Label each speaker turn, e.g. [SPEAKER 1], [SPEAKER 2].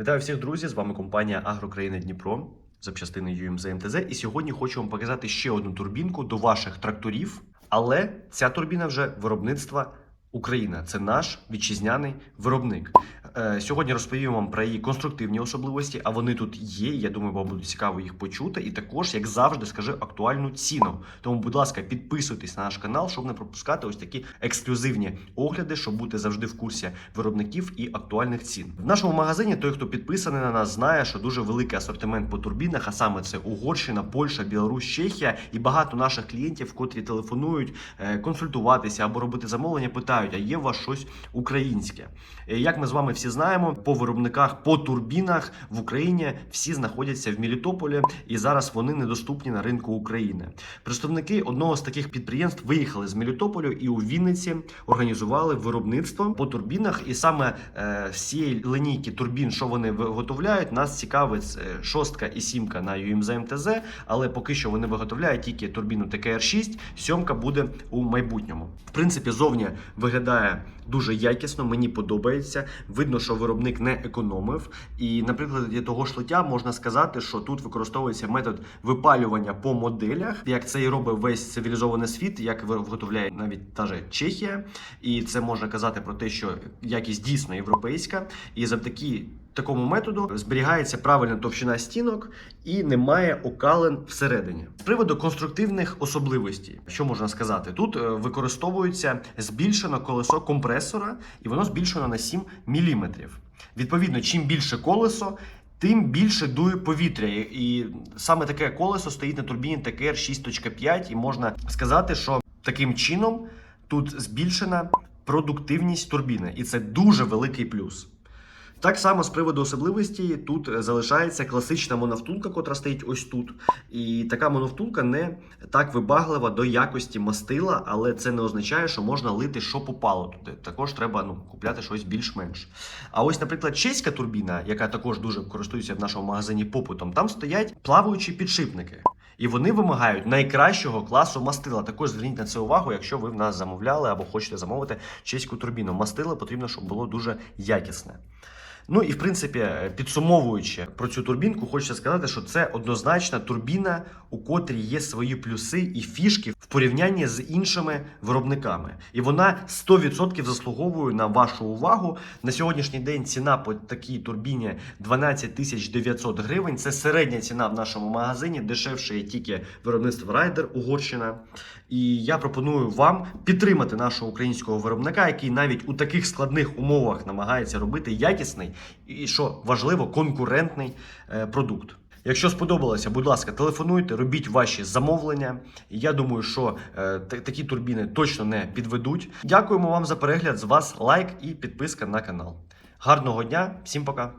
[SPEAKER 1] Вітаю всіх друзі! З вами компанія Агрокраїна Дніпро, запчастини ЮМЗ МТЗ. І сьогодні хочу вам показати ще одну турбінку до ваших тракторів. Але ця турбіна вже виробництва Україна. Це наш вітчизняний виробник. Е, Сьогодні розповім вам про її конструктивні особливості, а вони тут є. Я думаю, вам буде цікаво їх почути. І також, як завжди, скажу актуальну ціну. Тому, будь ласка, підписуйтесь на наш канал, щоб не пропускати ось такі ексклюзивні огляди, щоб бути завжди в курсі виробників і актуальних цін. В нашому магазині той, хто підписаний на нас, знає, що дуже великий асортимент по турбінах, а саме це Угорщина, Польща, Білорусь, Чехія і багато наших клієнтів, котрі телефонують е, консультуватися або робити замовлення, питають: а є у вас щось українське? Е, Як ми з вами всі знаємо, по виробниках, по турбінах в Україні всі знаходяться в Мелітополі, і зараз вони недоступні на ринку України. Представники одного з таких підприємств виїхали з Мелітополю і у Вінниці організували виробництво по турбінах. І саме е, з цієї линійки турбін, що вони виготовляють, нас цікавить е, шостка і сімка на UMZ МТЗ, але поки що вони виготовляють тільки турбіну ТКР-6, сьомка буде у майбутньому. В принципі, зовні виглядає дуже якісно, мені подобається. Видно, що виробник не економив. І, наприклад, для того ж лиття можна сказати, що тут використовується метод випалювання по моделях, як це і робить весь цивілізований світ, як виготовляє навіть та же Чехія. І це можна казати про те, що якість дійсно європейська, і завдяки. Такому методу зберігається правильна товщина стінок і немає окалин всередині. З приводу конструктивних особливостей, що можна сказати, тут е, використовується збільшено колесо компресора, і воно збільшено на 7 мм. Відповідно, чим більше колесо, тим більше дує повітря. І саме таке колесо стоїть на турбіні ТКР 6.5, і можна сказати, що таким чином тут збільшена продуктивність турбіни, і це дуже великий плюс. Так само з приводу особливості тут залишається класична моновтулка, котра стоїть ось тут. І така моновтулка не так вибаглива до якості мастила, але це не означає, що можна лити, що попало туди. Також треба ну, купляти щось більш-менш. А ось, наприклад, чеська турбіна, яка також дуже користується в нашому магазині попитом, там стоять плаваючі підшипники. І вони вимагають найкращого класу мастила. Також зверніть на це увагу, якщо ви в нас замовляли або хочете замовити чеську турбіну. Мастило потрібно, щоб було дуже якісне. Ну і в принципі, підсумовуючи про цю турбінку, хочеться сказати, що це однозначна турбіна, у котрій є свої плюси і фішки в порівнянні з іншими виробниками. І вона 100% заслуговує на вашу увагу. На сьогоднішній день ціна по такій турбіні 12 тисяч 900 гривень. Це середня ціна в нашому магазині. Дешевше є тільки виробництво Райдер Угорщина. І я пропоную вам підтримати нашого українського виробника, який навіть у таких складних умовах намагається робити якісний і, що важливо, конкурентний е, продукт. Якщо сподобалося, будь ласка, телефонуйте, робіть ваші замовлення. Я думаю, що е, та- такі турбіни точно не підведуть. Дякуємо вам за перегляд. З вас лайк і підписка на канал. Гарного дня, всім пока!